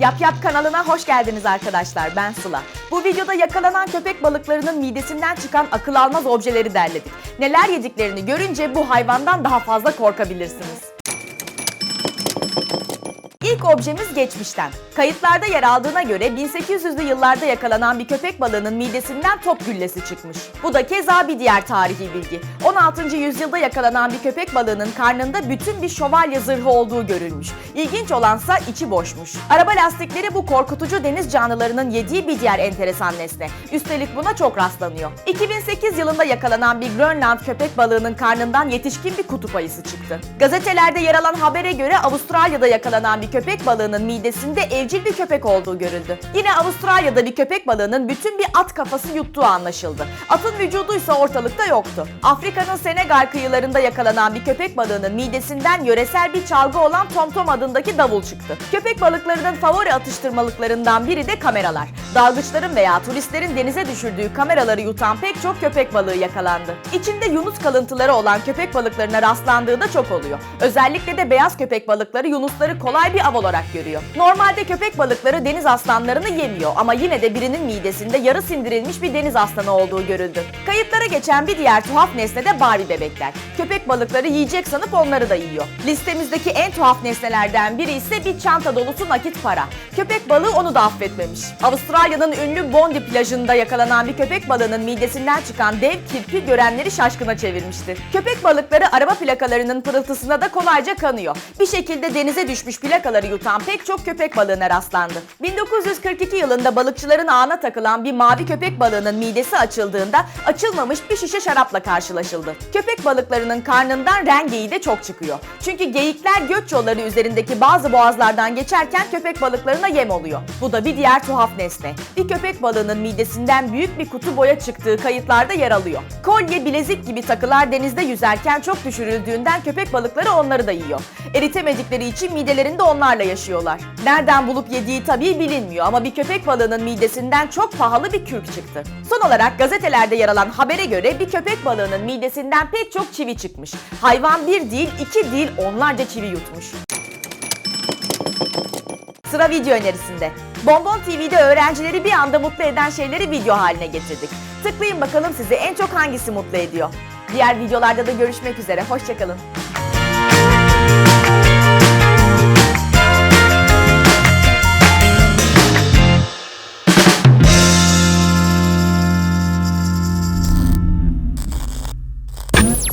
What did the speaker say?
Yap Yap kanalına hoş geldiniz arkadaşlar. Ben Sıla. Bu videoda yakalanan köpek balıklarının midesinden çıkan akıl almaz objeleri derledik. Neler yediklerini görünce bu hayvandan daha fazla korkabilirsiniz. İlk objemiz geçmişten. Kayıtlarda yer aldığına göre 1800'lü yıllarda yakalanan bir köpek balığının midesinden top güllesi çıkmış. Bu da keza bir diğer tarihi bilgi. 16. yüzyılda yakalanan bir köpek balığının karnında bütün bir şövalye zırhı olduğu görülmüş. İlginç olansa içi boşmuş. Araba lastikleri bu korkutucu deniz canlılarının yediği bir diğer enteresan nesne. Üstelik buna çok rastlanıyor. 2008 yılında yakalanan bir Grönland köpek balığının karnından yetişkin bir kutup ayısı çıktı. Gazetelerde yer alan habere göre Avustralya'da yakalanan bir köpek balığının midesinde evcil bir köpek olduğu görüldü. Yine Avustralya'da bir köpek balığının bütün bir at kafası yuttuğu anlaşıldı. Atın vücuduysa ortalıkta yoktu. Afrika'nın Senegal kıyılarında yakalanan bir köpek balığının midesinden yöresel bir çalgı olan tomtom adındaki davul çıktı. Köpek balıklarının favori atıştırmalıklarından biri de kameralar. Dalgıçların veya turistlerin denize düşürdüğü kameraları yutan pek çok köpek balığı yakalandı. İçinde yunus kalıntıları olan köpek balıklarına rastlandığı da çok oluyor. Özellikle de beyaz köpek balıkları yunusları kolay bir av olarak görüyor. Normalde köpek balıkları deniz aslanlarını yemiyor ama yine de birinin midesinde yarı sindirilmiş bir deniz aslanı olduğu görüldü. Kayıtlara geçen bir diğer tuhaf nesne de Barbie bebekler. Köpek balıkları yiyecek sanıp onları da yiyor. Listemizdeki en tuhaf nesnelerden biri ise bir çanta dolusu nakit para. Köpek balığı onu da affetmemiş. Avustralya'nın ünlü Bondi plajında yakalanan bir köpek balığının midesinden çıkan dev kirpi görenleri şaşkına çevirmiştir. Köpek balıkları araba plakalarının pırıltısına da kolayca kanıyor. Bir şekilde denize düşmüş plakaları yutan pek çok köpek balığına rastlandı. 1942 yılında balıkçıların ağına takılan bir mavi köpek balığının midesi açıldığında açılmamış bir şişe şarapla karşılaşıldı. Köpek balıklarının karnından rengeyi de çok çıkıyor. Çünkü geyikler göç yolları üzerindeki bazı boğazlardan geçerken köpek balıklarına yem oluyor. Bu da bir diğer tuhaf nesne. Bir köpek balığının midesinden büyük bir kutu boya çıktığı kayıtlarda yer alıyor. Kolye, bilezik gibi takılar denizde yüzerken çok düşürüldüğünden köpek balıkları onları da yiyor. Eritemedikleri için midelerinde onlarla yaşıyorlar. Nereden bulup yediği tabii bilinmiyor ama bir köpek balığının midesinden çok pahalı bir kürk çıktı. Son olarak gazetelerde yer alan habere göre bir köpek balığının midesinden pek çok çivi çıkmış. Hayvan bir değil, iki değil onlarca çivi yutmuş. Sıra video önerisinde. Bonbon TV'de öğrencileri bir anda mutlu eden şeyleri video haline getirdik. Tıklayın bakalım sizi en çok hangisi mutlu ediyor. Diğer videolarda da görüşmek üzere. Hoşçakalın.